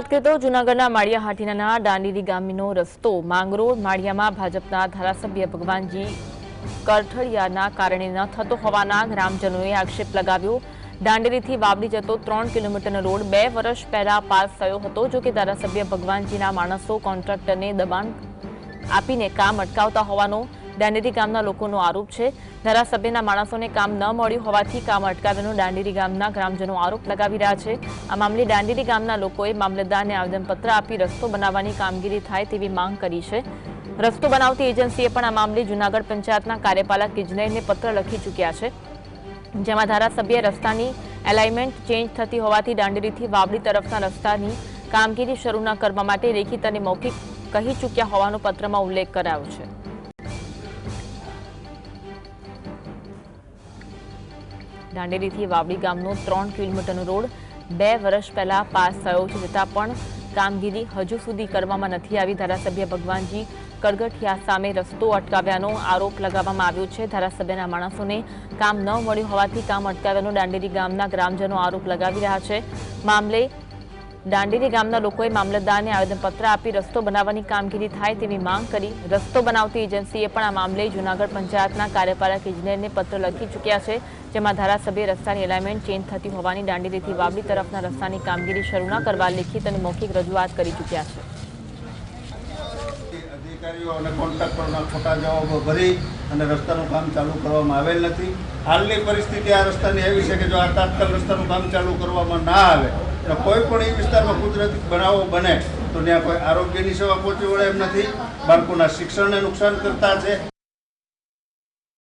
તો જૂનાગઢના માળિયા હાટીનાના દાંડીરી ગામનો રસ્તો માંગરોળ માળિયામાં ભાજપના ધારાસભ્ય ભગવાનજી કરઠળિયાના કારણે ન થતો હોવાના ગ્રામજનોએ આક્ષેપ લગાવ્યો. દાંડેરીથી વાવડી જતો ત્રણ કિલોમીટરનો રોડ બે વર્ષ પહેલા પાસ થયો હતો, જો કે ધારાસભ્ય ભગવાનજીના માણસો કોન્ટ્રાક્ટરને દબાણ આપીને કામ અટકાવતા હોવાનો દાંડેરી ગામના લોકોનો આરોપ છે. ધારાસભ્યના માણસોને કામ ન મળ્યું હોવાથી કામ અટકાવ્યાનો દાંડેરી ગામના ગ્રામજનો આરોપ લગાવી રહ્યા છે. આ મામલે દાંડેરી ગામના લોકોએ મામલતદારને આવેદનપત્ર આપી રસ્તો બનાવવાની કામગીરી થાય તેવી માંગ કરી છે. રસ્તો બનાવતી એજન્સીએ પણ આ મામલે જૂનાગઢ પંચાયતના કાર્યપાલક ઇજનેરને પત્ર લખી ચૂક્યા છે. જેમાં ધારાસભ્ય રસ્તાની એલાઇનમેન્ટ ચેન્જ થતી હોવાથી દાંડેરીથી વાવડી તરફના રસ્તાની કામગીરી શરૂ ન કરવા માટે લેખિત અને મૌખિક કહી ચૂક્યા હોવાનો પત્રમાં ઉલ્લેખ કરાયો છે. દાંડેરીથી વાવડી ગામનો ત્રણ કિલોમીટરનો રોડ બે વર્ષ પહેલા પાસ થયો છે છતાં પણ કામગીરી હજુ સુધી કરવામાં નથી આવી. ધારાસભ્ય ભગવાનજી કરગઠિયા સામે રસ્તો અટકાવ્યાનો આરોપ લગાવવામાં આવ્યો છે. ધારાસભ્યના માણસોને કામ ન મળ્યું હોવાથી કામ અટકાવ્યાનો દાંડેરી ગામના ગ્રામજનો આરોપ લગાવી રહ્યા છે. મામલે દાંડેરી ગામના લોકોએ મામલતદારને આવેદનપત્ર આપી રસ્તો બનાવવાની કામગીરી થાય તેવી માંગ કરી. રસ્તો બનાવતી એજન્સીએ પણ આ મામલે જૂનાગઢ પંચાયતના કાર્યપાલક ઇજનેરને પત્ર લખી ચૂક્યા છે, જેમાં ધારાસભ્ય રસ્તાની એલાઇનમેન્ટ ચેન્જ થતી હોવાની દાંડીરીથી વાવડી તરફના રસ્તાની કામગીરી શરૂ ન કરવા લેખિત અને મૌખિક રજૂઆત કરી ચૂક્યા છે. અને કોન્ટ્રાક્ટરોના ખોટા જવાબો ભરી અને રસ્તાનું કામ ચાલુ કરવામાં આવેલ નથી. હાલની પરિસ્થિતિ આ રસ્તાની એવી છે કે જો આ તાત્કાલ રસ્તાનું કામ ચાલુ કરવામાં ના આવે તો કોઈ પણ એ વિસ્તારમાં કુદરતી બનાવો બને, તો ત્યાં કોઈ આરોગ્યની સેવા પહોંચી વળે એમ નથી. બાળકોના શિક્ષણને નુકસાન કરતા છે.